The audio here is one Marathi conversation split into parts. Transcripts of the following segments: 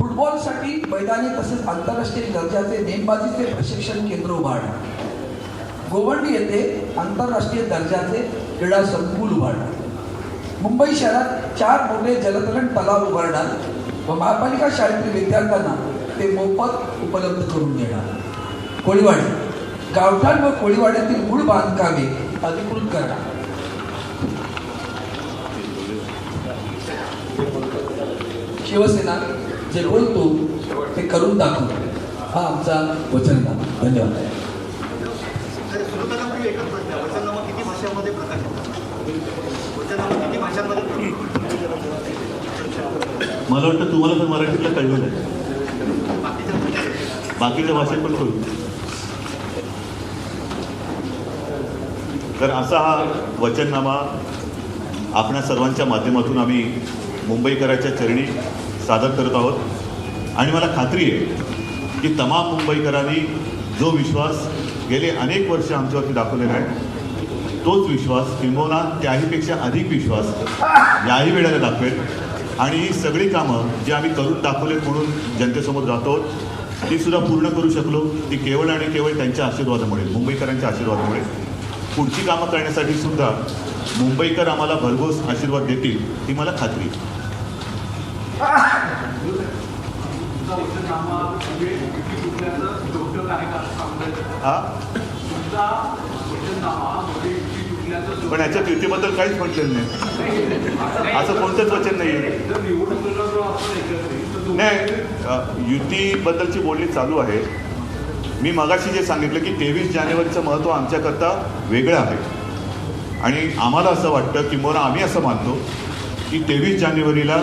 फुटबॉलसाठी मैदानी तसेच आंतरराष्ट्रीय दर्जाचे नेमबाजीचे प्रशिक्षण केंद्र उभारणं गोवंडी येथे आंतरराष्ट्रीय दर्जाचे क्रीडा संकुल उभारणार मुंबई शहरात चार मोठे जलतरण तलाव उभारणार व महापालिका शाळेतील विद्यार्थ्यांना ते मोफत उपलब्ध करून देणार. कोळीवाडी गावठाण व कोळीवाड्यातील मूळ बांधकामे अधिकृत करणार. शिवसेना जे बोलतो ते करून दाखवतो हा आमचा वचननामा. धन्यवाद. तर सुरू करताना तुम्ही एकच प्रश्न आहे. वचननामा किती भाषांमध्ये प्रकाशित वचननामा किती भाषांमध्ये मला वाटतं तुम्हाला तर मराठीतलं कळलेलं आहे. बाकीच्या बाकीच्या भाषेत पण कळू तर असा हा वचननामा आपणा सर्वांच्या माध्यमातून आम्ही मुंबईकराच्या चरणी सादर करत आहोत. आणि मला खात्री आहे की तमाम मुंबईकरांनी जो विश्वास गेले अनेक वर्ष आमच्यावरती दाखवलेला आहे तोच विश्वास किंबहुना त्याहीपेक्षा अधिक विश्वास याही वेळेला दाखवेल. आणि ही सगळी कामं जी आम्ही करून दाखवले म्हणून जनतेसमोर जातो ती सुद्धा पूर्ण करू शकलो. ती केवळ आणि केवळ त्यांच्या आशीर्वादामुळे मुंबईकरांच्या आशीर्वादामुळे. पुढची कामं करण्यासाठी सुद्धा मुंबईकर आम्हाला भरघोस आशीर्वाद देतील ही मला खात्री पण याच्यात युतीबद्दल काहीच म्हटलेलं नाही. असं कोणतंच वचन नाही नाही. युतीबद्दलची बोलणी चालू आहे. मी मगाशी जे सांगितलं की तेवीस जानेवारीचं महत्त्व आमच्याकरता वेगळं आहे. आणि आम्हाला असं वाटतं किंवा आम्ही असं मानतो की तेवीस जानेवारीला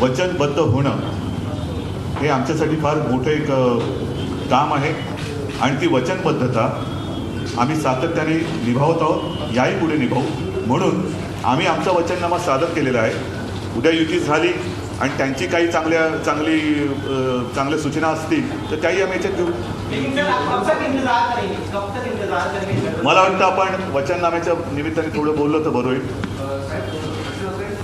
वचनबद्ध होणं हे आमच्यासाठी फार मोठं एक काम आहे. आणि ती वचनबद्धता आम्ही सातत्याने निभावत आहोत. याही पुढे निभावू. म्हणून आम्ही आमचा वचननामा सादर केलेला आहे. उद्या युती झाली आणि त्यांची काही चांगल्या चांगली चांगल्या सूचना असतील तर त्याही आम्ही याच्यात घेऊ. मला वाटतं आपण वचननाम्याच्या निमित्ताने थोडं बोललं तर बरं होईल अं, साहेब प्रश्न असा आहे,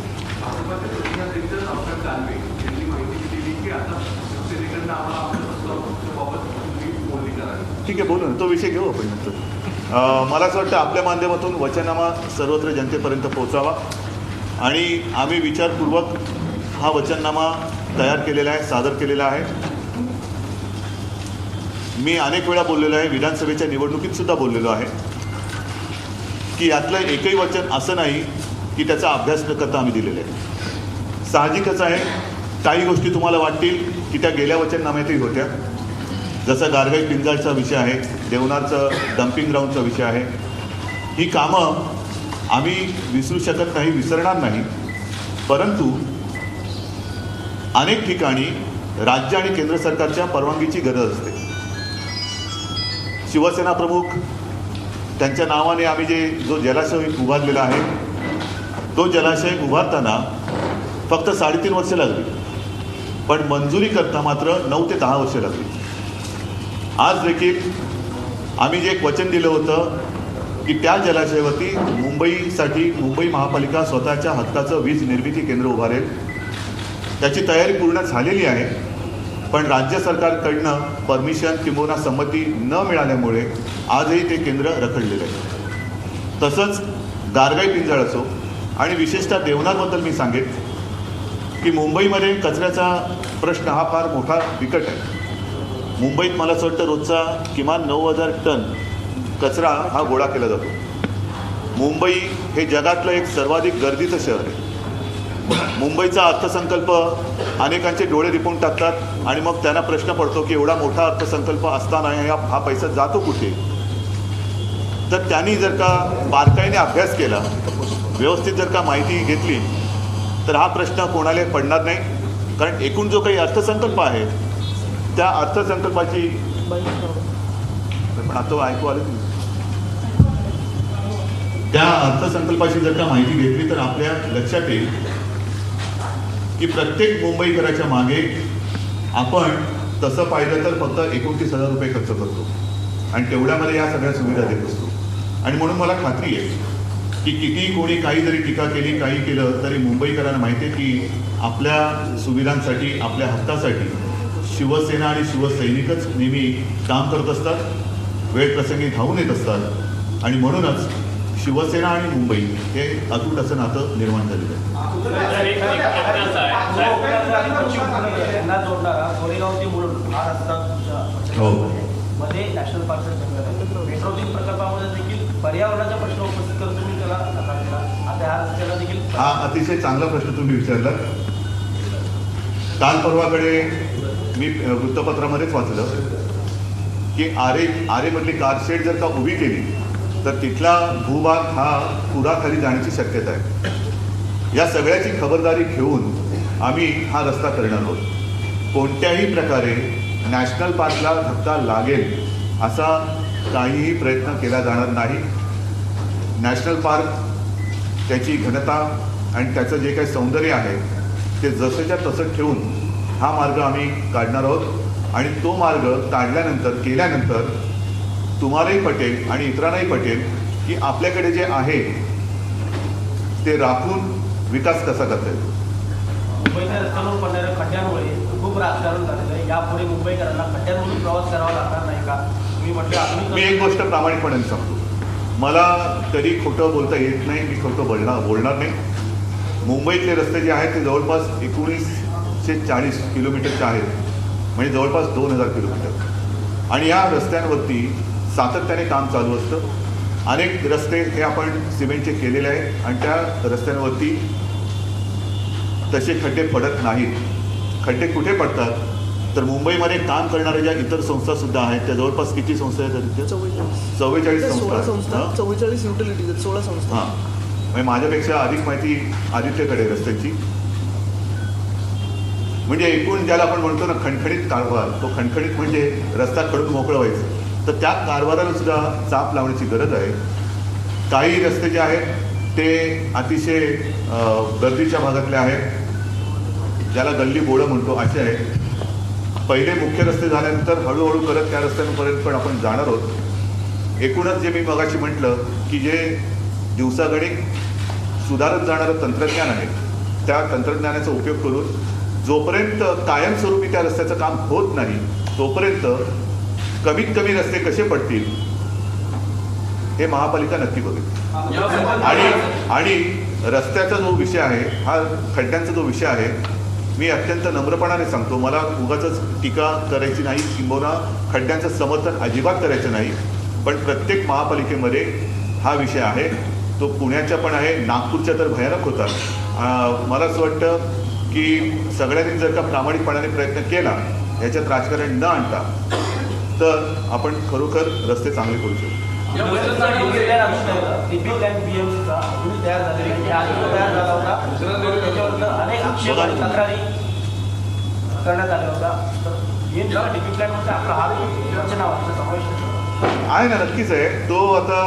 भाजपाचे प्रतिनिधी डॉक्टर दानवे यांनी माहिती दिली की आता शिवसेनेकडनं आम्हाला आपल्या प्रस्तावाबाबत तुम्ही बोलणी करावी ठीक आहे बोलू ना. तो विषय घेऊ आपण नंतर. मला असं वाटतं आपल्या माध्यमातून वचननामा सर्वत्र जनतेपर्यंत पोहोचावा. आणि आम्ही विचारपूर्वक हा वचननामा तयार केलेला आहे सादर केलेला आहे. मी अनेक वेळा बोललेलो आहे विधानसभेच्या निवडणुकीत सुद्धा बोललेलो आहे की यातलं एकही वचन असं नाही की त्याचा अभ्यास न करता आम्ही दिलेलं आहे. साहजिकच आहे. काही गोष्टी तुम्हाला वाटतील की त्या गेल्या वचननाम्यातही होत्या. जसं गारगेज पिंजाळचा विषय आहे देवनारचं डम्पिंग ग्राउंडचा विषय आहे ही कामं आम्ही विसरू शकत नाही विसरणार नाही. परंतु अनेक ठिकाणी राज्य आणि केंद्र सरकारच्या परवानगीची गरज असते. शिवसेना प्रमुख त्यांच्या नावाने आम्ही जे जो जलाशय उभारलेला आहे तो जलाशय उभारताना फक्त साडेतीन वर्षे लागली. पण मंजुरी करता मात्र नऊ ते दहा वर्षे लागली. आज देखील आम्ही जे एक वचन दिलं होतं की त्या जलाशयावरती मुंबईसाठी मुंबई महापालिका स्वतःच्या हक्काचं वीज निर्मिती केंद्र उभारेल. त्याची तयारी पूर्ण झालेली आहे पण राज्य सरकारकडनं परमिशन किंबहुना संमती न मिळाल्यामुळे आजही ते केंद्र रखडलेलं आहे. तसंच गारगाई पिंजळ असो आणि विशेषतः देवनाथबद्दल मी सांगेन की मुंबईमध्ये कचऱ्याचा प्रश्न हा फार मोठा बिकट आहे. मुंबईत मला असं वाटतं रोजचा किमान नऊ हजार टन कचरा हा गोळा केला जातो. मुंबई हे जगातलं एक सर्वाधिक गर्दीचं शहर आहे. मुंबईचा अर्थसंकल्प अनेकांचे डोळे रिपून टाकतात आणि मग त्यांना प्रश्न पडतो की एवढा मोठा अर्थसंकल्प असताना या हा पैसा जातो कुठे? तर त्यांनी जर का बारकाईने अभ्यास केला व्यवस्थित जर का माहिती घेतली तर हा प्रश्न कोणाला पडणार नाही. कारण एकूण जो काही अर्थसंकल्प आहे त्या अर्थसंकल्पाची पण आता ऐकू आलं की? त्या अर्थसंकल्पाची जर का माहिती घेतली तर आपल्या लक्षात येईल की प्रत्येक मुंबईकराच्या मागे आपण तसं पाहिलं तर फक्त एकोणतीस हजार रुपये खर्च करतो आणि तेवढ्यामध्ये या सगळ्या सुविधा देत असतो आणि म्हणून मला खात्री आहे की किती कोणी काही जरी टीका केली काही केलं तरी मुंबईकरांना माहिती आहे की आपल्या सुविधांसाठी आपल्या हक्कासाठी शिवसेना आणि शिवसैनिकच नेहमी काम करत असतात वेळ प्रसंगी धावून येत असतात आणि म्हणूनच शिवसेना आणि मुंबई हे अतूट असं नातं निर्माण झालेलं आहे सर, एक- एक प्रश्न आहे. साहेब, ते हो. मध्ये नॅशनल पार्कचं जंगल आहे प्रकल्पामध्ये देखील पर्यावरणाचा प्रश्न उपस्थित करून तुम्ही त्याला आता ह्या रस्त्याला देखील हा अतिशय चांगला प्रश्न तुम्ही विचारला काल परवाकडे मी वृत्तपत्रामध्येच वाचलं की आरे आरेमधली कारशेड जर का उभी केली तर तिथला भूभाग हा पुराखाली जाण्याची शक्यता आहे. या सगळ्याची खबरदारी घेऊन आम्ही हा रस्ता करणार आहोत. कोणत्याही प्रकारे नॅशनल पार्कला धक्का लागेल असा काहीही प्रयत्न केला जाणार नाही. नॅशनल पार्क त्याची घनता आणि त्याचं जे काही सौंदर्य आहे ते जसंच्या तसं ठेवून हा मार्ग आम्ही काढणार आहोत. आणि तो मार्ग काढल्यानंतर केल्यानंतर तुम्हालाही पटेल आणि इतरांनाही पटेल की आपल्याकडे जे आहे ते राखून विकास कसा करता येतो मुंबईच्या रस्त्यावर पडणाऱ्या खड्ड्यांमुळे खूप राजकारण झालेलं आहे. यापुढे मुंबईकरांना खड्ड्यांमधून प्रवास करावा लागणार नाही का? म्हटलं मी एक गोष्ट प्रामाणिकपणे सांगतो. मला कधी खोटं बोलता येत नाही मी खोटं बोलणार बोलणार नाही. मुंबईतले रस्ते जे आहेत ते जवळपास एकोणीसशे चाळीस किलोमीटरचे आहेत. म्हणजे जवळपास दोन हजार किलोमीटर. आणि या रस्त्यांवरती सातत्याने काम चालू असतं. अनेक रस्ते हे आपण सिमेंटचे केलेले आहेत आणि त्या रस्त्यांवरती तसे खड्डे पडत नाहीत. खड्डे कुठे पडतात? तर मुंबईमध्ये काम करणाऱ्या ज्या इतर संस्था सुद्धा आहेत त्या जवळपास किती संस्था आहेत? चव्वेचाळीस. संस्था? चव्वेचाळीस युटिलिटीज आहेत सोळा संस्था. हां. म्हणजे माझ्यापेक्षा अधिक माहिती आदित्यकडे रस्त्याची. म्हणजे एकूण ज्याला आपण म्हणतो ना खणखणीत कारभार तो खणखणीत म्हणजे रस्ता खडून मोकळं व्हायचं. तर त्या कारभाराला सुद्धा चाप लावण्याची गरज आहे. काही रस्ते जे आहेत ते अतिशय गर्दीच्या भागातले आहेत. ज्याला गल्ली बोळं म्हणतो असे आहे पहिले मुख्य रस्ते झाल्यानंतर हळूहळू करत त्या रस्त्यांपर्यंत पण आपण जाणार आहोत. एकूणच जे मी मगाशी म्हटलं की जे दिवसागणिक सुधारत जाणारं तंत्रज्ञान आहे त्या तंत्रज्ञानाचा उपयोग करून जोपर्यंत कायमस्वरूपी त्या रस्त्याचं काम होत नाही तोपर्यंत कमीत कमी रस्ते कसे पडतील हे महापालिका नक्की बघेल. आणि आणि रस्त्याचा जो विषय आहे हा खड्ड्यांचा जो विषय आहे मी अत्यंत नम्रपणाने सांगतो. मला उगाच टीका करायची नाही किंबहुना खड्ड्यांचं समर्थन अजिबात करायचं नाही. पण प्रत्येक महापालिकेमध्ये हा विषय आहे. तो पुण्याच्या पण आहे नागपूरच्या तर भयानक होता मला असं वाटतं की सगळ्यांनी जर का प्रामाणिकपणाने प्रयत्न केला ह्याच्यात राजकारण न आणता तर आपण खरोखर रस्ते चांगले करू शकतो या वचननाम्यामध्ये टीपी प्लॅन पीएमसीचा अजूनही तयार झालेला नाही. या आधी तो तयार झाला होता. हा आहे. ना नक्कीच आहे. तो आता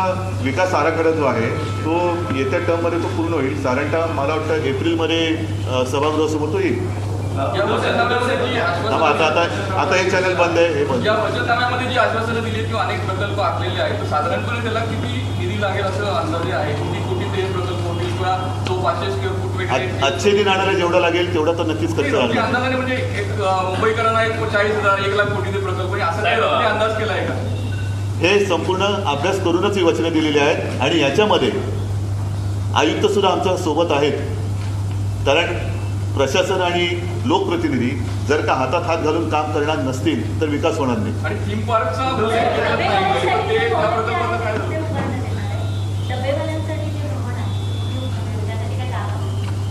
विकास आराखडा जो आहे तो येत्या टर्ममध्ये तो पूर्ण होईल. साधारणतः मला वाटतं एप्रिलमध्ये सभागृहासमोर तो येईल. आता आता आश्वासनं आता हे चॅनल बंद आहे हे बंद. जी आश्वासनं दिली किंवा अनेक प्रकल्प आखलेले आहेत साधारणपणे त्याला किती निधी लागेल असं अंदाजे आहे? किती कोटी ते प्रकल्प होतील किंवा तो पाचशे स्क्वेअर फूट आजचे दिन आणणारा जेवढा लागेल तेवढा तर नक्कीच खर्च अंदाजाने म्हणजे एक मुंबईकरांना एक चाळीस हजार एक लाख कोटीचे प्रकल्प आहे. असं काही अंदाज केला आहे का? हे संपूर्ण अभ्यास करूनच ही वचनं दिलेली आहेत. आणि याच्यामध्ये आयुक्त सुद्धा आमच्यासोबत आहेत. कारण प्रशासन आणि लोकप्रतिनिधी जर का हातात हात घालून काम करणार नसतील तर विकास होणार नाही.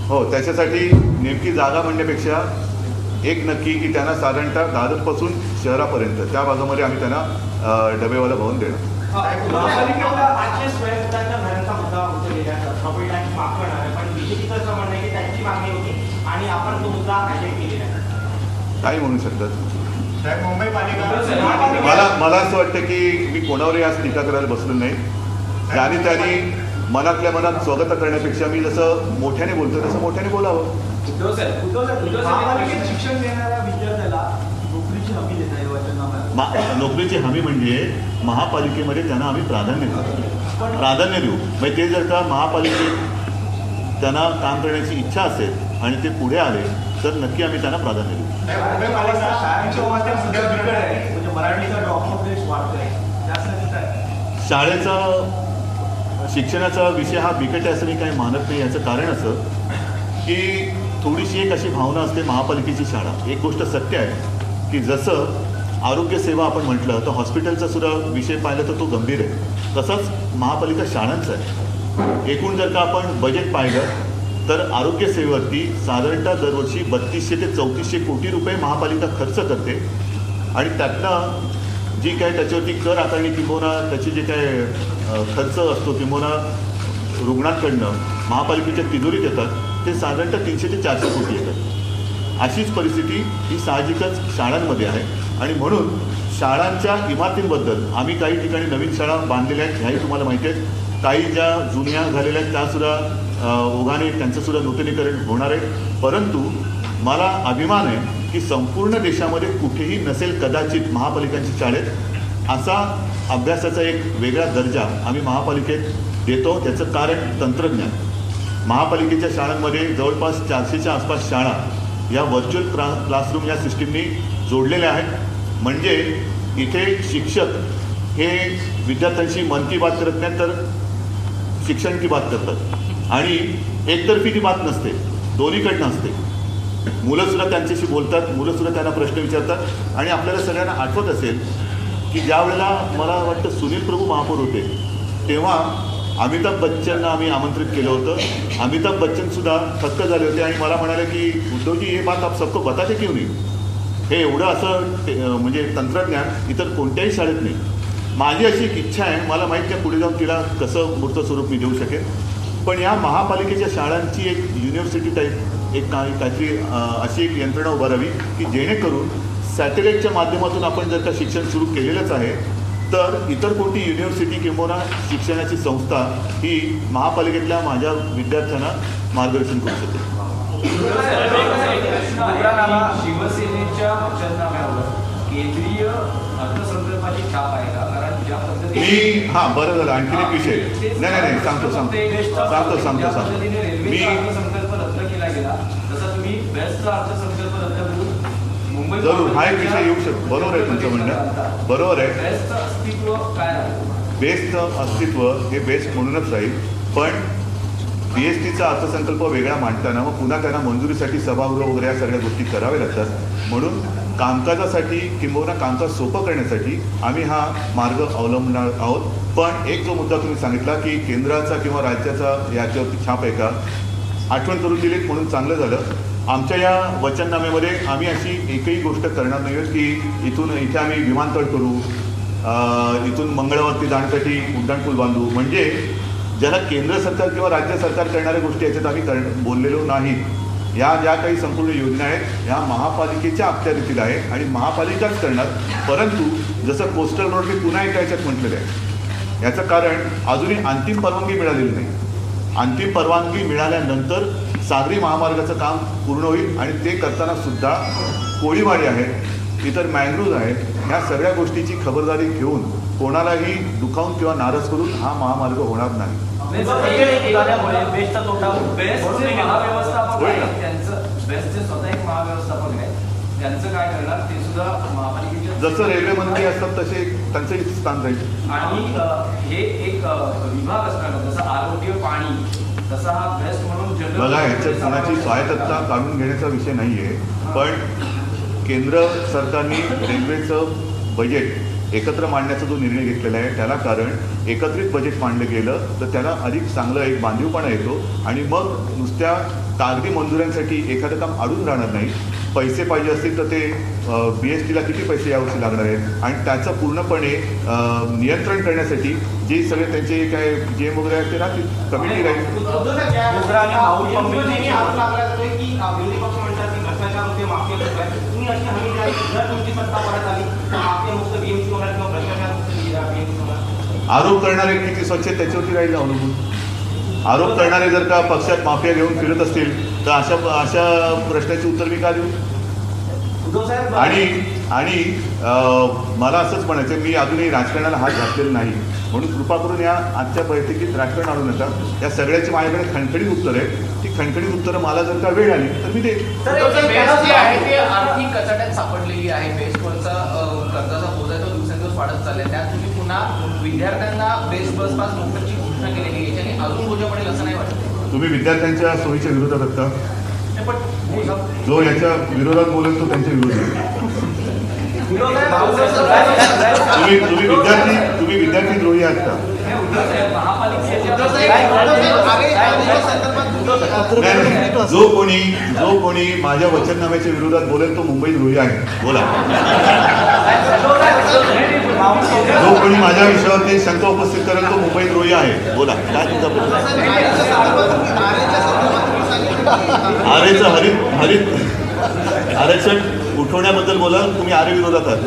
हो त्याच्यासाठी नेमकी जागा म्हणण्यापेक्षा एक नक्की की त्यांना साधारणतः दादरपासून शहरापर्यंत त्या भागामध्ये आम्ही त्यांना डबेवाला भवन देणार. महापालिकेला पाचशे स्क्वेअर फुटाच्या घरांचा मुद्दा उचललेला आहे प्रॉपर्टी टॅक्स माफ करणार आहे पण बीजेपीचं असं म्हणणं आहे की त्यांची मागणी होती आणि आपण तो मुद्दा हायलाईट केलेला आहे. काही म्हणू शकतात? मला मला असं वाटतं की मी कोणावरही आज टीका करायला बसलो नाही. ज्याने त्यांनी मनातल्या मनात स्वागत करण्यापेक्षा मी जसं मोठ्याने बोलतो तसं मोठ्याने बोलावं. महापालिकेत शिक्षण देणाऱ्या विद्यार्थ्याला नोकरीची हमी देत आहे वचननाम्यात मा नोकरीची हमी म्हणजे महापालिकेमध्ये त्यांना आम्ही प्राधान्य देऊ प्राधान्य देऊ. म्हणजे ते जर का महापालिकेत त्यांना काम करण्याची इच्छा असेल आणि ते पुढे आले तर नक्की आम्ही त्यांना प्राधान्य देऊ. मुंबई महापालिका शाळांच्या माध्यम सध्या बिकट आहे म्हणजे मराठीचा ड्रॉप रेट वाढतोय. त्यासाठी काय? शाळेचा शिक्षणाचा विषय हा बिकट आहे असं मी काही मानत नाही. याचं कारण असं की थोडीशी एक अशी भावना असते महापालिकेची शाळा. एक गोष्ट सत्य आहे की जसं आरोग्यसेवा आपण म्हटलं तर हॉस्पिटलचा सुद्धा विषय पाहिला तर तो गंभीर आहे. तसंच महापालिका शाळांचा आहे. एकूण जर का आपण बजेट पाहिलं तर आरोग्यसेवेवरती साधारणतः दरवर्षी बत्तीसशे ते चौतीसशे कोटी रुपये महापालिका खर्च करते. आणि त्यातनं जी काय त्याच्यावरती कर आकारणी किंबहुना त्याचे जे काय खर्च असतो किंबहुना रुग्णांकडनं महापालिकेच्या तिजोरीत येतात. ते साधारणतः तीनशे ते चारशे कोटी येतात अशीच परिस्थिती ही साहजिकच शाळांमध्ये आहे. आणि म्हणून शाळांच्या इमारतींबद्दल आम्ही काही ठिकाणी नवीन शाळा बांधलेल्या आहेत ह्याही तुम्हाला माहिती आहेत. काही ज्या जुन्या झालेल्या आहेत त्यासुद्धा ओघाने त्यांचंसुद्धा नूतनीकरण होणार आहे. परंतु मला अभिमान आहे की संपूर्ण देशामध्ये कुठेही नसेल कदाचित महापालिकांची शाळेत. असा अभ्यासाचा एक वेगळा दर्जा आम्ही महापालिकेत देतो त्याचं कारण तंत्रज्ञान. महापालिकेच्या शाळांमध्ये जवळपास चारशेच्या आसपास शाळा या व्हर्च्युअल क्ला क्लासरूम या सिस्टीमनी जोडलेल्या आहेत. म्हणजे इथे शिक्षक हे विद्यार्थ्यांशी मन की बात करत नाही तर शिक्षण की बात करतात. आणि एकतर्फी ती बात नसते दोन्हीकडनं असते. मुलंसुद्धा त्यांच्याशी बोलतात मुलंसुद्धा त्यांना प्रश्न विचारतात. आणि आपल्याला सगळ्यांना आठवत असेल की ज्या वेळेला मला वाटतं सुनील प्रभू महापौर होते तेव्हा अमिताभ बच्चनना आम्ही आमंत्रित केलं होतं. अमिताभ बच्चनसुद्धा थक्क झाले होते आणि मला म्हणाले की उद्धवजी हे बात आप सबको बताते क्यों नाही? हे एवढं असं म्हणजे तंत्रज्ञान इतर कोणत्याही शाळेत नाही. माझी अशी एक इच्छा आहे मला माहीत नाही पुढे जाऊन तिला कसं मूर्त स्वरूप मी देऊ शकेन. पण या महापालिकेच्या शाळांची एक युनिव्हर्सिटी टाईप एक काही काहीतरी अशी एक यंत्रणा उभारावी की जेणेकरून सॅटेलाईटच्या माध्यमातून आपण जर का शिक्षण सुरू केलेलंच आहे तर इतर कोणती युनिव्हर्सिटी किंवा शिक्षणाची संस्था ही महापालिकेतल्या माझ्या विद्यार्थ्यांना मार्गदर्शन करू मुद्रानामा शिवसेनेच्या केंद्रीय अर्थसंकल्पाची छाप आहे का? कारण ज्या पद्धतीने मी हां बरं झालं. आणखीन एक विषय. नाही नाही नाही. सांगतो सांगतो. सांगतो सांगतो सांगतो. मी अर्थसंकल्प रद्द केला गेला तसा तुम्ही बेस्टचा अर्थसंकल्प रद्द जरूर. हा एक विषय येऊ शकतो बरोबर आहे तुमचं म्हणणं. बरोबर आहे. बेस्टचं अस्तित्व हे बेस्ट म्हणूनच राहील. पण बी एस टीचा अर्थसंकल्प वेगळा मांडताना मग पुन्हा त्यांना मंजुरीसाठी सभागृह वगैरे या सगळ्या गोष्टी कराव्या लागतात. म्हणून कामकाजासाठी किंबहुना कामकाज सोपं करण्यासाठी आम्ही हा मार्ग अवलंबणार आहोत. पण एक जो मुद्दा तुम्ही सांगितला की केंद्राचा किंवा राज्याचा याच्यावरती छाप आहे का? आठवण करून दिलीत म्हणून चांगलं झालं. आमच्या या वचननाम्यामध्ये आम्ही अशी एकही गोष्ट करणार नाही आहोत की इथून इथे आम्ही विमानतळ करू इथून मंगळावरती जाण्यासाठी उड्डाणपूल बांधू. म्हणजे ज्याला केंद्र सरकार किंवा राज्य सरकार करणाऱ्या गोष्टी याच्यात आम्ही कर बोललेलो नाही. या ज्या काही संपूर्ण योजना आहेत ह्या महापालिकेच्या अखत्यारीतील आहे आणि महापालिकाच करणार. परंतु जसं कोस्टल रोड मी पुन्हा एका याच्यात म्हटलेलं आहे याचं कारण अजूनही अंतिम परवानगी मिळालेली नाही. अंतिम परवानगी मिळाल्यानंतर सागरी महामार्गाचं काम पूर्ण होईल आणि ते करताना सुद्धा कोळीवाडी आहेत इतर मँग्रोव्ज आहेत ह्या सगळ्या गोष्टीची खबरदारी घेऊन कोणालाही दुखावून किंवा नाराज करून हा महामार्ग होणार नाही. झाल्यामुळे बेस्टचा तोटा बेस्टचे महाव्यवस्थापक होईल ना? आहेत त्यांचं बेस्टचे स्वतः एक महाव्यवस्थापक आहे त्यांचं काय करणार? ते सुद्धा महापालिकेच्या जसं रेल्वे मंत्री असतात तसे त्यांचंही स्थान राहील. आणि हे एक विभाग असणार जसं आरोग्य पाणी तसा बेस्ट म्हणून जनरल बघा ह्याच्यात कोणाची स्वायत्तता काढून घेण्याचा विषय नाही आहे पण केंद्र सरकारने रेल्वेचं बजेट एकत्र मांडण्याचा जो निर्णय घेतलेला आहे त्याला कारण एकत्रित बजेट मांडलं गेलं तर त्याला अधिक चांगलं एक बांधीवपणा येतो आणि मग नुसत्या कागदी मंजुऱ्यांसाठी एखादं काम अडून राहणार नाही. पैसे पाहिजे असतील तर ते बी एस टीला किती पैसे यावर्षी लागणार आहेत? आणि त्याचं पूर्णपणे नियंत्रण करण्यासाठी जे सगळे त्यांचे काय जे एम वगैरे आहेत ते राहतील. कमिटी राहील. आरोप करणारे किती स्वच्छ त्याच्यावरती राहील अवलंबून? आरोप करणारे जर का पक्षात माफिया घेऊन फिरत असतील तर अशा अशा प्रश्नाची उत्तर मी का देऊ? उद्धव साहेब आणि आणि मला असंच म्हणायचं आहे, मी अजूनही राजकारणाला हात घातलेला नाही. म्हणून कृपा करून या आजच्या बैठकीत राजकारण आणू नका. या सगळ्याची माझ्याकडे खणखणीत उत्तर आहे ती खणखणीत उत्तरं मला जर का वेळ आली तर मी ती आर्थिक कचाट्यात सापडलेली आहे. बेस्टवरचा कर्जाचा बोजा तो दिवसेंदिवस वाढत चाललाय. त्यात तुम्ही पुन्हा विद्यार्थ्यांना बेस्ट बस पास मोफतची घोषणा केलेली आहे. याच्याने अजून बोजा पडेल असं नाही वाटत. तुम्ही विद्यार्थ्यांच्या सोयीच्या विरोधात बोजा जो याच्या विरोधात बोलेल तो त्यांच्या विरोधात. तुम्ही तुम्ही विद्यार्थी तुम्ही विद्यार्थी द्रोही आहात का? नाही, नाही. जो कोणी जो कोणी माझ्या वचननाम्याच्या विरोधात बोलेल तो मुंबई द्रोही आहे. बोला. जो कोणी माझ्या विषयावरती शंका उपस्थित करेल तो मुंबई द्रोही आहे. बोला काय तुमचा प्रश्न? आरेचं हरित हरित. आरक्षण उठवण्याबद्दल बोला तुम्ही आरे विरोधात आहात.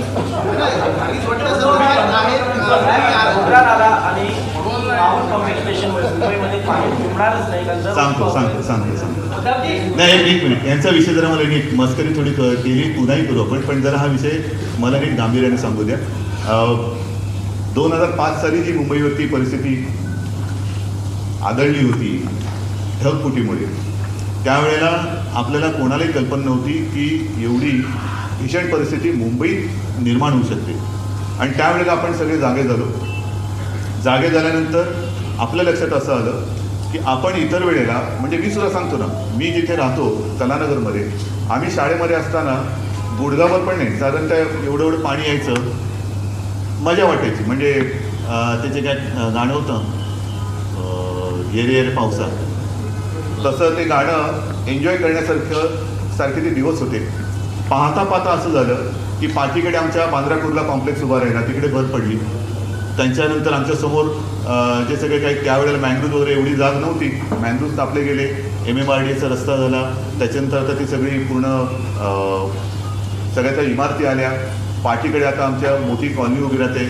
सांगतो सांगतो सांगतो सांगतो. नाही एक मिनिट. यांचा विषय जरा मला नीट मस्करी थोडी केली पुन्हाही करू आपण. पण जरा हा विषय मला नीट गांभीर्याने सांगू द्या. दोन हजार पाच साली जी मुंबईवरती परिस्थिती आदळली होती ढगफुटीमुळे त्यावेळेला आपल्याला कोणालाही कल्पना नव्हती की एवढी भीषण परिस्थिती मुंबईत निर्माण होऊ शकते. आणि त्यावेळेला आपण सगळे जागे झालो. जागे झाल्यानंतर आपल्या लक्षात असं आलं की आपण इतर वेळेला म्हणजे मी सुद्धा सांगतो ना मी जिथे राहतो कलानगरमध्ये आम्ही शाळेमध्ये असताना गुडगावर पण नाही साधारणतः एवढं एवढं पाणी यायचं मजा वाटायची. म्हणजे त्याचे काय गाणं होतं येरे येरे पावसात. तसं ते गाणं एन्जॉय करण्यासारखं सारखे ते दिवस होते. पाहता पाहता असं झालं की पाठीकडे आमच्या बांद्रा कुर्ला कॉम्प्लेक्स उभा राहिला. तिकडे भर पडली. त्यांच्यानंतर आमच्यासमोर जे सगळे काही त्यावेळेला मँग्रूज वगैरे एवढी जाग नव्हती. मँग्रूज तापले गेले. एम एम आर डी एचा रस्ता झाला. त्याच्यानंतर आता ती सगळी पूर्ण सगळ्या त्या इमारती आल्या. पाठीकडे आता आमच्या मोठी कॉलनी उभी राहते.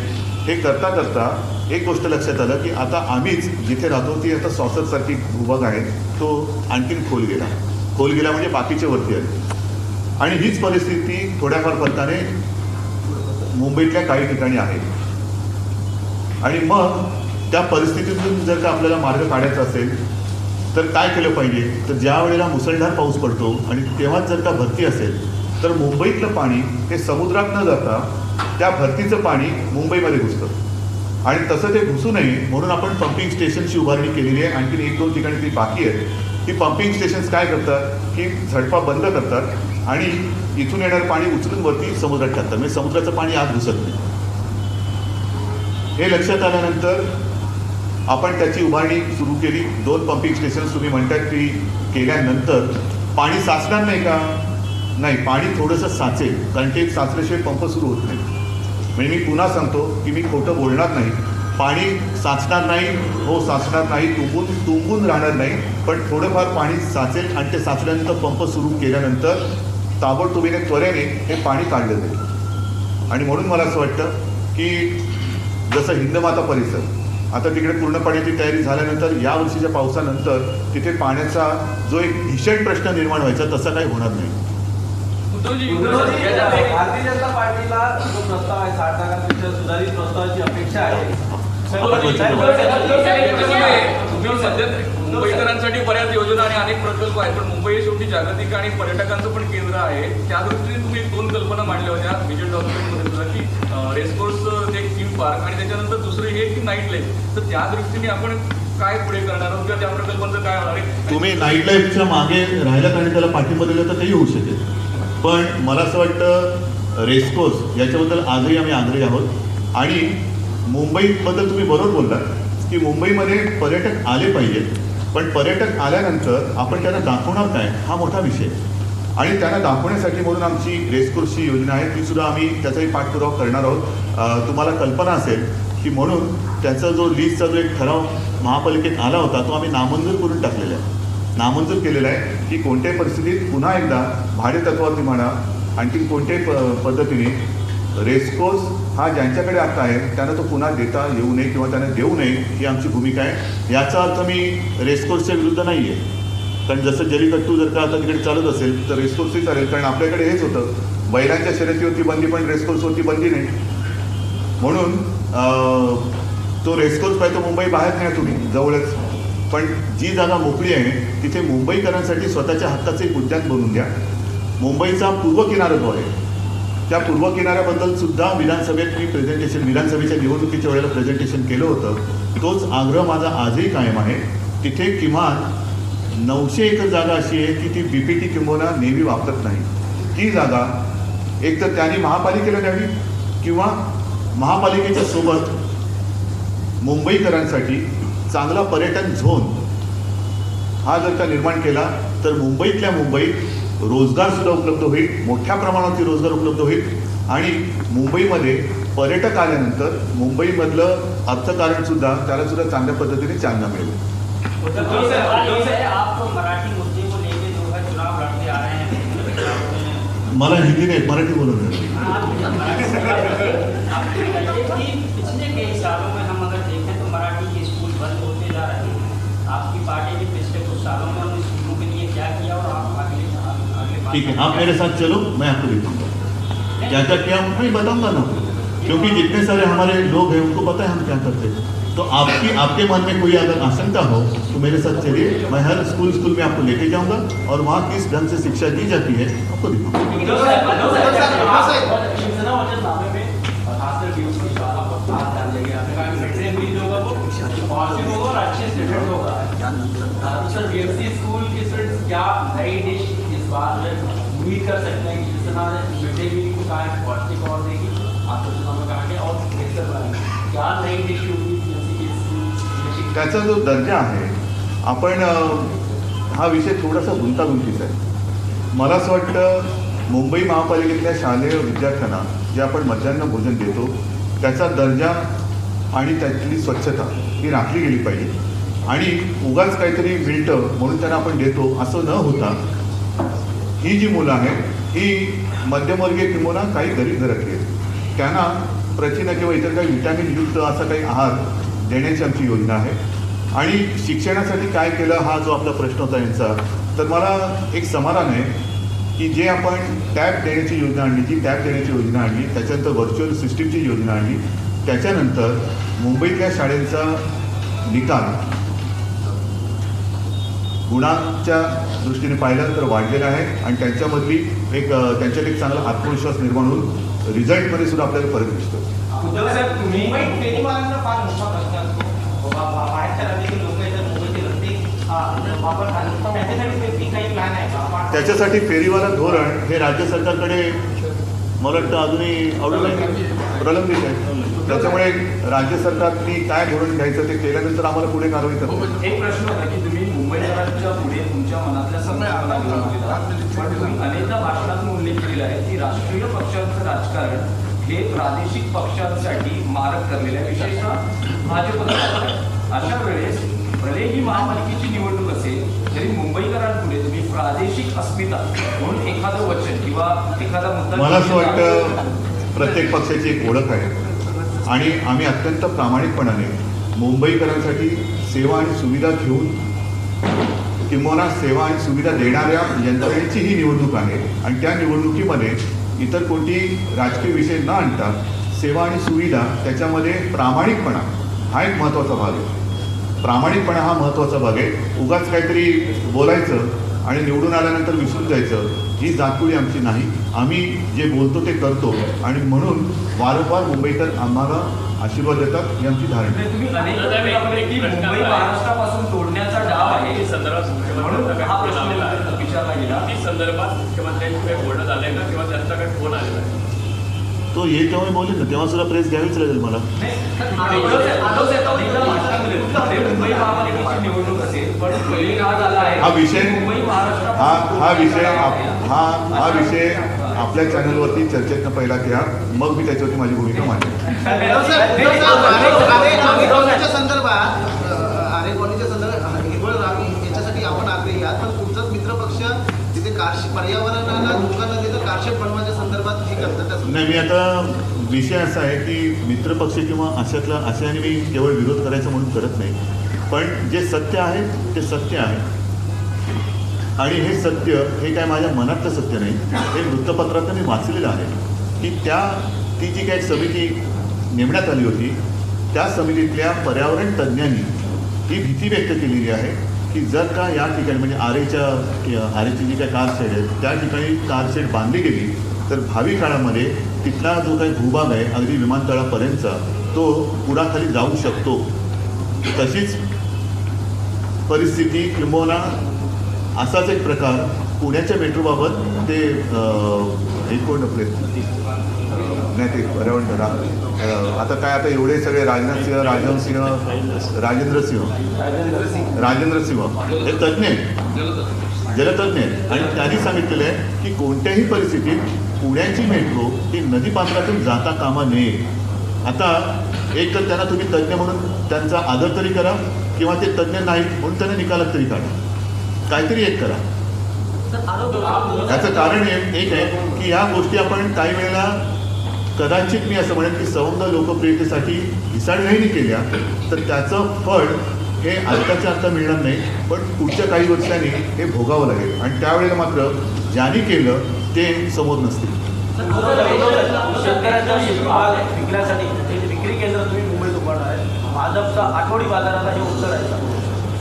हे करता करता एक गोष्ट लक्षात आलं की आता आम्हीच जिथे राहतो ती आता सॉसरसारखी भूभाग आहे. तो आणखीन खोल गेला. खोल गेला म्हणजे बाकीचे वरती आले. आणि हीच परिस्थिती थोड्याफार फरकाने मुंबईतल्या काही ठिकाणी आहे. आणि मग त्या परिस्थितीतून जर का आपल्याला मार्ग काढायचा असेल तर काय केलं पाहिजे? तर ज्या वेळेला मुसळधार पाऊस पडतो आणि तेव्हाच जर का भरती असेल तर मुंबईतलं पाणी हे समुद्रात न जाता त्या भरतीचं पाणी मुंबईमध्ये घुसतं. आणि तसं ते घुसू नये म्हणून आपण पंपिंग स्टेशनची उभारणी केलेली आहे. आणखीन एक दोन ठिकाणी ती बाकी आहेत. ती पंपिंग स्टेशन्स काय करतात? की झडपा बंद करतात आणि इथून येणारं पाणी उचलून वरती समुद्रात टाकतात. म्हणजे समुद्राचं पाणी आत घुसत नाही. हे लक्षात आल्यानंतर आपण त्याची उभारणी सुरू केली. दोन पंपिंग स्टेशन तुम्ही म्हणतात की केल्यानंतर पाणी साचणार नाही का? नाही पाणी थोडंसं साचेल कारण की एक साचल्याशिवाय पंप सुरू होत नाही. म्हणजे मी पुन्हा सांगतो की मी खोटं बोलणार नाही. पाणी साचणार नाही हो साचणार नाही तुंबून तुंबून राहणार नाही पण थोडंफार पाणी साचेल आणि ते साचल्यानंतर पंप सुरू केल्यानंतर ताबडतोबीने त्वरेने हे पाणी काढलं जाईल. आणि म्हणून मला असं वाटतं की जसं हिंदमाता परिसर आता तिकडे पूर्ण पाण्याची तयारी झाल्यानंतर या वर्षीच्या पावसानंतर तिथे पाण्याचा जो एक भीषण प्रश्न निर्माण व्हायचा तसा काही होणार नाही. उद्धवजी भारतीय जनता पार्टीला जो प्रस्ताव आहे साठ जागांपेक्षा सुधारित प्रस्तावाची अपेक्षा आहे. सध्या मुंबईकरांसाठी बऱ्याच योजना आणि अनेक प्रकल्प आहेत पण मुंबई ही शेवटी जागतिक आणि पर्यटकांचं पण केंद्र आहे. त्या दृष्टीने तुम्ही दोन कल्पना मांडल्या होत्या विजय डॉक्युमेंटमध्ये सुद्धा की रेसकोर्सचं एक थीम पार्क आणि त्याच्यानंतर दुसरं हे की नाईट लाईफ तर त्या दृष्टीने आपण काय पुढे करणार आहोत किंवा त्या प्रकल्पांचं काय होणार आहे? तुम्ही नाईट लाईफच्या मागे राहिलात आणि त्याला पाठिंबा दिला तर तेही होऊ शकेल. पण मला असं वाटतं रेस्कोस याच्याबद्दल आजही आम्ही आग्रही आहोत. आणि मुंबईबद्दल तुम्ही बरोबर बोललात की मुंबईमध्ये पर्यटक आले पाहिजेत. पण पर्यटक आल्यानंतर आपण त्यांना दाखवणार काय? हा मोठा विषय. आणि त्यांना दाखवण्यासाठी म्हणून आमची रेस्कोर्सची योजना आहे ती सुद्धा आम्ही त्याचाही पाठपुरावा करणार आहोत. तुम्हाला कल्पना असेल की म्हणून त्याचा जो लीजचा जो एक ठराव महापालिकेत आला होता तो आम्ही नामंजूर करून टाकलेला आहे. नामंजूर केलेलं आहे की कोणत्याही परिस्थितीत पुन्हा एकदा भाडेतत्वावरती म्हणा आणखी कोणत्याही प पद्धतीने रेस्कोर्स हा ज्यांच्याकडे आता आहे त्यांना तो पुन्हा देता येऊ नये किंवा त्यांना देऊ नये ही आमची भूमिका आहे. याचा अर्थ मी रेस्कोर्सच्या विरुद्ध नाही आहे कारण जसं जलीकट्टू जर का आता तिकडे चालत असेल तर रेस्कोर्सही चालेल. कारण आपल्याकडे हेच होतं. बैलांच्या शर्यतीवरती बंदी पण रेस्कोर्सवरती बंदी नाही. म्हणून तो रेस्कोर्स पाहिजे मुंबई बाहेर नाही तुम्ही जवळच. पण जी जागा मोकळी आहे तिथे मुंबईकरांसाठी स्वतःच्या हक्काचे एक उद्यान बनवून द्या. मुंबईचा पूर्व किनारा जो आहे त्या पूर्व किनाऱ्याबद्दल सुद्धा विधानसभेत मी प्रेझेंटेशन विधानसभेच्या निवडणुकीच्या वेळेला प्रेझेंटेशन केलं होतं. तोच आग्रह माझा आजही कायम आहे. तिथे किमान नऊशे एकर जागा अशी आहे की ती बी पी टी किंबोना नेहमी वापरत नाही. ती जागा एक तर त्यांनी महापालिकेला द्यावी किंवा महापालिकेच्या सोबत मुंबईकरांसाठी चांगला पर्यटन झोन हा जर का निर्माण केला तर मुंबईतल्या मुंबईत रोजगारसुद्धा उपलब्ध होईल मोठ्या प्रमाणावरती रोजगार उपलब्ध होईल. आणि मुंबईमध्ये पर्यटक आल्यानंतर मुंबईमधलं अर्थकारणसुद्धा त्यालासुद्धा चांगल्या पद्धतीने चालना मिळेल. मला हिंदी नाही मराठी बोलून पार्टी ने पिछले कुछ सालों में उन स्कूलों के लिए क्या किया और आप अगले ठीक है आप मेरे साथ चलो मैं आपको दिखाऊँगा क्या क्या किया हम नहीं बताऊँगा ना क्योंकि जितने सारे हमारे लोग हैं उनको पता है हम क्या करते हैं तो आपकी आपके मन में कोई अगर आशंका हो तो मेरे साथ चलिए मैं हर स्कूल स्कूल में आपको लेके जाऊँगा और वहाँ किस ढंग से शिक्षा दी जाती है आपको दिखाऊँगा तो सर बीएमसी स्कूल के स्टूडेंट्स क्या नई डिश इस बार उम्मीद कर सकते हैं कि शिवसेना ने मिड डे मील को कहा है पौष्टिक और देगी आपको चुनाव में कहा गया और बेहतर बनाएंगे। क्या नई डिश होगी बीएमसी के स्कूल त्याचा जो दर्जा आहे आपण हा विषय थोडासा गुंतागुंतीचा आहे. मला असं वाटतं मुंबई महापालिकेतल्या शालेय विद्यार्थ्यांना जे आपण मध्यान्ह भोजन देतो त्याचा दर्जा आणि त्यातली स्वच्छता ही राखली गेली पाहिजे. आणि उगाच काहीतरी मिळतं म्हणून त्यांना आपण देतो असं न होता. ही जी मुलं आहेत ही मध्यमवर्गीय किंवा काही गरीब घरातली आहेत. त्यांना प्रथिनं किंवा इतर काही विटॅमिनयुक्त असा काही आहार देण्याची आमची योजना आहे. आणि शिक्षणासाठी काय केलं हा जो आपला प्रश्न होता यांचा तर मला एक समाधान आहे की जे आपण टॅब देण्याची योजना आणली जी टॅब देण्याची योजना आणली त्याच्यानंतर व्हर्च्युअल सिस्टीमची योजना आणली त्याच्यानंतर मुंबईतल्या शाळेंचा निकाल गुणांच्या दृष्टीने पाहिलं तर वाढलेला आहे. आणि त्यांच्यामधली एक त्यांच्यात एक चांगला आत्मविश्वास निर्माण होऊन रिझल्टमध्ये सुद्धा आपल्याला फरक दिसतो. त्याच्यासाठी फेरीवाला धोरण हे राज्य सरकारकडे मला वाटतं अजूनही आहे प्रलंबित आहे. त्याच्यामुळे राज्य सरकारने काय धोरण घ्यायचं ते केल्यानंतर आम्हाला पुढे कारवाई करतो एक प्रश्न होता की तुम्ही मुंबईकरांच्या पुढे तुमच्या मनातल्या संकल्पना घेऊन दिला पण तुम्ही अनेकदा भाषणातून उल्लेख केलेला आहे की राष्ट्रीय पक्षांचं राजकारण हे प्रादेशिक पक्षांसाठी मारक ठरलेलं आहे. विशेषतः भाजपचं राजकारण अशा वेळेस भले ही महापालिकेची निवडणूक असेल तरी मुंबईकरांपुढे तुम्ही प्रादेशिक अस्मिता म्हणून एखादं वचन किंवा एखादा मुद्दा मला असं वाटतं प्रत्येक पक्षाची एक ओळख आहे. आणि आम्ही अत्यंत प्रामाणिकपणाने मुंबईकरांसाठी सेवा आणि सुविधा घेऊन किंबहुना सेवा आणि सुविधा देणाऱ्या यंत्रणेची ही निवडणूक आहे. आणि त्या निवडणुकीमध्ये इतर कोणती राजकीय विषय न आणता सेवा आणि सुविधा त्याच्यामध्ये प्रामाणिकपणा हा एक महत्त्वाचा भाग आहे. प्रामाणिकपणा हा महत्त्वाचा भाग आहे. उगाच काहीतरी बोलायचं आणि निवडून आल्यानंतर विसरून जायचं. ही जातकुळी आमची नाही. आम्ही जे बोलतो ते करतो. आणि म्हणून वारंवार मुंबईकर आम्हाला आशीर्वाद देतात ही आमची धारणा मुंबई महाराष्ट्रापासून तोडण्याचा डाव आहे. संदर्भात हा काही प्रश्न फोन आलेला आहे विचारला गेला. ती संदर्भात मुख्यमंत्र्यांची काही बोलणं झालंय का? किंवा त्यांचा काही फोन आलेला आहे? तो येईल तेव्हा मी बोलेन ना तेव्हा सुद्धा प्रेस घ्यावीच लागेल मला हा विषय मुंबई महाराष्ट्र हा हा विषय आप- हा हा विषय आपल्या चॅनलवरती चर्चेतनं पहिला घ्या मग मी त्याच्यावरती माझी भूमिका आरेकॉलनीच्या संदर्भात नाही मी आता विषय असा आहे की मित्रपक्ष किंवा अशातला अशाने मी केवळ विरोध करायचा म्हणून करत नाही. पण जे सत्य आहे ते सत्य आहे. आणि हे सत्य हे काय माझ्या मनातलं सत्य नाही हे वृत्तपत्रात मी वाचलेलं आहे. की त्या ती जी काही समिती नेमण्यात आली होती त्या समितीतल्या पर्यावरण तज्ज्ञांनी ही भीती व्यक्त केलेली आहे की जर का या ठिकाणी म्हणजे आरेच्या आरेची जी काही कारशेड आहे त्या ठिकाणी कारशेड बांधली गेली तर भावी काळामध्ये तिथला जो काही भूभाग आहे अगदी विमानतळापर्यंतचा तो पुराखाली जाऊ शकतो. तशीच परिस्थिती किंबहुना असाच एक प्रकार पुण्याच्या मेट्रोबाबत ते अं, हे कोण आपले? नाही ते पर्यावरण रा आता काय आता एवढे सगळे राजनाथ सिंह राजनाथ सिंह राजेंद्र सिंह. राजेंद्र सिंह. हे तज्ज्ञ जलतज्ञ आणि त्यांनी सांगितलेलं आहे की कोणत्याही परिस्थितीत पुण्याची मेट्रो ही नदीपात्रातून जाता कामा नये. आता एक तर त्यांना तुम्ही तज्ज्ञ म्हणून त्यांचा आदर तरी करा किंवा ते तज्ज्ञ नाहीत म्हणून त्यांना निकालात तरी काढा. काहीतरी एक करा. याचं कारण हे- एक आहे की ह्या गोष्टी आपण काही वेळेला कदाचित मी असं म्हणेन की सौंद लोकप्रियतेसाठी घिसाडघाईने केल्या तर त्याचं फळ हे आत्ताच्या आत्ता मिळणार नाही पण पुढच्या काही वर्षांनी हे भोगावं लागेल. आणि त्यावेळेला मात्र ज्यांनी केलं ते समोर नसतील.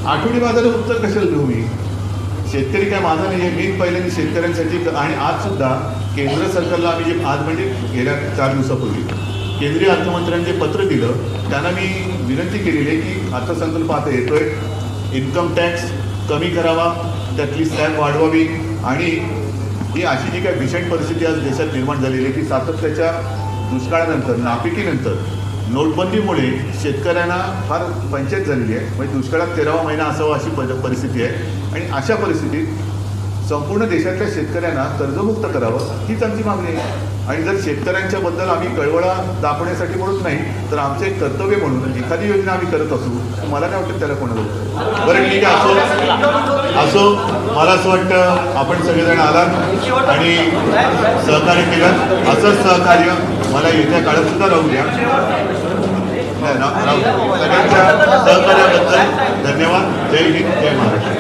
आठवडी बाजाराचा उत्तर कशाला देऊ मी? शेतकरी काय माझा नाही मी पहिल्यांदा शेतकऱ्यांसाठी आणि आज सुद्धा केंद्र सरकारला आम्ही जे आज म्हणजे गेल्या चार दिवसापूर्वी केंद्रीय अर्थमंत्र्यांनी जे पत्र दिलं त्यांना मी विनंती केलेली आहे की अर्थसंकल्प आता येतोय. इन्कम टॅक्स कमी करावा त्यातली स्लॅब वाढवावी आणि ही अशी जी काही भीषण परिस्थिती आज देशात निर्माण झालेली आहे की सातत्याच्या दुष्काळानंतर नापिकीनंतर नोटबंदीमुळे शेतकऱ्यांना फार पंचायत झालेली आहे. म्हणजे दुष्काळात तेरावा महिना असावा अशी परिस्थिती आहे. आणि अशा परिस्थितीत संपूर्ण देशातल्या शेतकऱ्यांना कर्जमुक्त करावं हीच आमची मागणी आहे. आणि जर शेतकऱ्यांच्या बद्दल आम्ही कळवळा दाखवण्यासाठी म्हणून नाही तर आमचं एक कर्तव्य म्हणून एखादी योजना आम्ही करत असू मला नाही वाटत त्याला कोणाला बरं ठीक आहे असो. असो. मला असं वाटतं आपण सगळेजण आलात आणि सहकार्य केलं. असंच सहकार्य मला येत्या काळात सुद्धा नाही, राहू द्या. सगळ्यांच्या सहकार्याबद्दल धन्यवाद. जय हिंद जय महाराष्ट्र.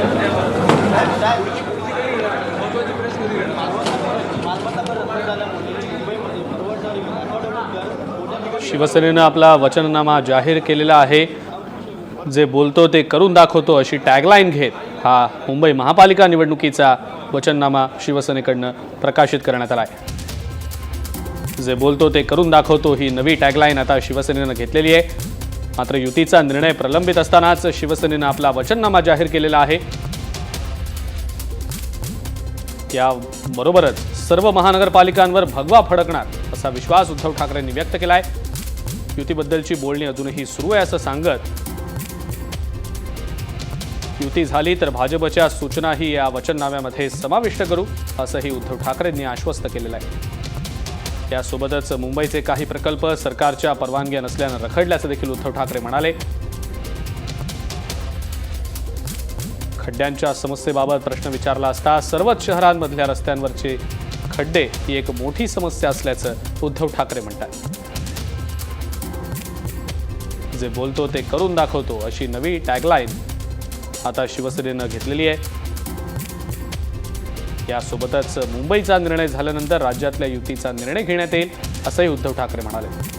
शिवसेनेनं आपला वचननामा जाहीर केलेला आहे. जे बोलतो ते करून दाखवतो अशी टॅगलाईन घेत हा मुंबई महापालिका निवडणुकीचा वचननामा शिवसेनेकडनं प्रकाशित करण्यात आला आहे जे बोलतो ते करून दाखवतो ही नवी टॅगलाईन आता शिवसेनेनं घेतलेली आहे. मात्र युतीचा निर्णय प्रलंबित असतानाच शिवसेनेनं आपला वचननामा जाहीर केलेला आहे. याबरोबरच सर्व महानगरपालिकांवर भगवा फडकणार असा विश्वास उद्धव ठाकरेंनी व्यक्त केला आहे युतीबद्दलची बोलणी अजूनही सुरू आहे असं सांगत युती झाली तर भाजपच्या सूचनाही या वचननाम्यामध्ये समाविष्ट करू असंही उद्धव ठाकरेंनी आश्वस्त केलेलं आहे. यासोबतच मुंबईचे काही प्रकल्प सरकारच्या परवानग्या नसल्यानं रखडल्याचं देखील उद्धव ठाकरे म्हणाले. खड्ड्यांच्या समस्येबाबत प्रश्न विचारला असता सर्वच शहरांमधल्या रस्त्यांवरचे खड्डे ही एक मोठी समस्या असल्याचं उद्धव ठाकरे म्हणतात. जे बोलतो ते करून दाखवतो अशी नवी टॅगलाईन आता शिवसेनेनं घेतलेली आहे. यासोबतच मुंबईचा निर्णय झाल्यानंतर राज्यातल्या युतीचा निर्णय घेण्यात येईल असंही उद्धव ठाकरे म्हणाले.